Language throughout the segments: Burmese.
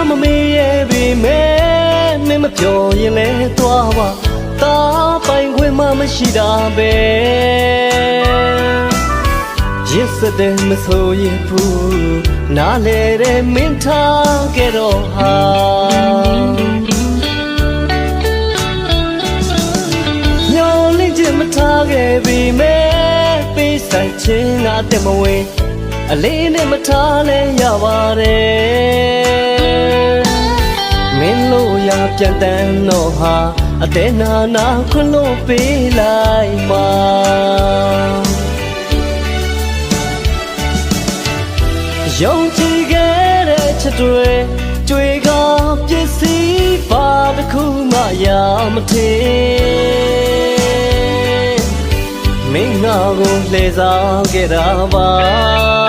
လားမမေးရဲ့ပြီမဲမင်းမပြောရင်လဲသွားပါတာပိုင်ခွင့်မှမရှိတာပဲရစ်စတဲ့မဆိုရင်ဘူးနားလေတဲ့မင်းထားခဲ့တော့ဟာညောင်းလေးချင်မထားခဲ့ပြီမဲပေးဆိုင်ချင်းငါတက်မဝင် အလေးနဲ့မထားလဲရပါတယ်မင်းလို့ရပြန်တန်းတော့ဟာအသေးနာနာခွလို့ပေးလိုက်မှာယုံကြည်ခဲ့တဲ့ချက်တွေတွေ့ကပစ္စည်းပါတစ်ခုမှရမထင်မင်းငါကိုလှည့်စားခဲ့တာပါ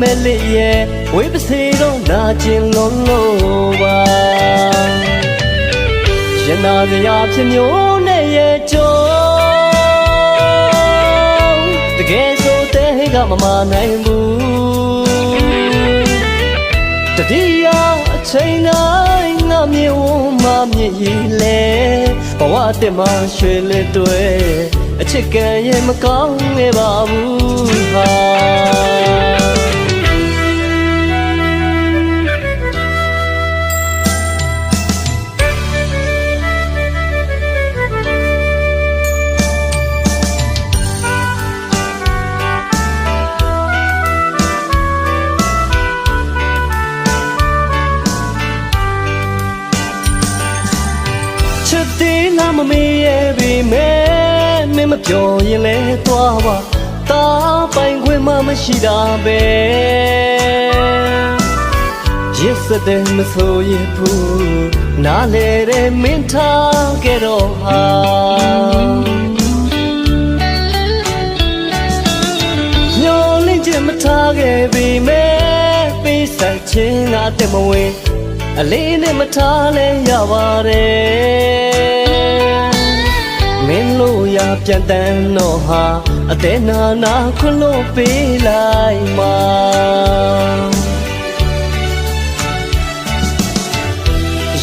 မြဲမဲ့လေးရဲ့ဝိပစီတော့နာကျင်လုံးလို့ပါရနာစရာဖြစ်မျိုးနဲ့ရဲ့ကြောတကယ်ဆိုတဲ့ကမမနိုင်ဘူးတတိယအချိန်တိုင်းငါမြေဝမမြည်ရလေဘဝတက်မှရွှေလက်တွေအချစ်ကံရဲ့မကောင်းခဲ့ပါဘူး လားမမေးရဲ့ပြီမဲမင်းမပြောရင်လဲသွားပါတာပိုင်ခွင့်မှမရှိတာပဲရစ်စတဲ့မဆိုရင်ဘူးနားလေတဲ့မင်းထားခဲ့တော့ဟာညောင်းလင်းချင်မထားခဲ့ပြီမဲပေးဆိုင်ချင်းငါတက်မဝင်အလေးနဲ့မထားလဲရပါတယ်မင်းလို့ရ ပြန်တန်းတော့ဟာအသေးနာနာခွလို့ပေးလိုက်မှာ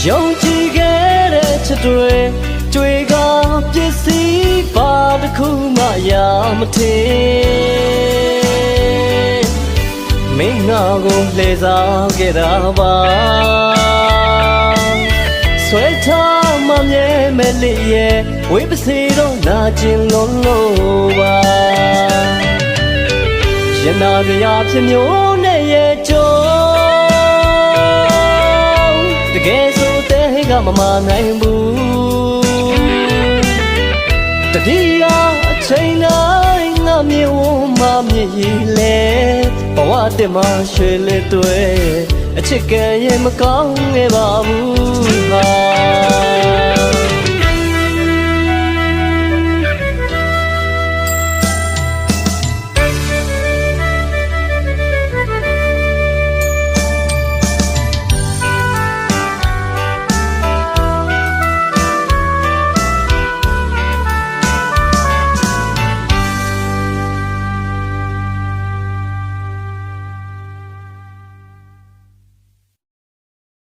ယုံကြည်ခဲ့တဲ့ချက်တွေတွေ့ကပစ္စည်းပါတစ်ခုမှရမထင်မင်းငါကိုလှည့်စားခဲ့တာပါဆွဲထား မမြဲမဲ့လေးရဲ့ဝိပစီတော့နာကျင်လုံးလို့ပါရနာစရာဖြစ်မျိုးနဲ့ရဲ့ကြောတကယ်ဆိုတဲ့ကမမနိုင်ဘူးတတိယအချိန်တိုင်းငါမြေဝမမြည်ရလေဘဝတက်မှရွှေလက်တွေအချစ်ကံရဲ့မကောင်းခဲ့ပါဘူးဟာ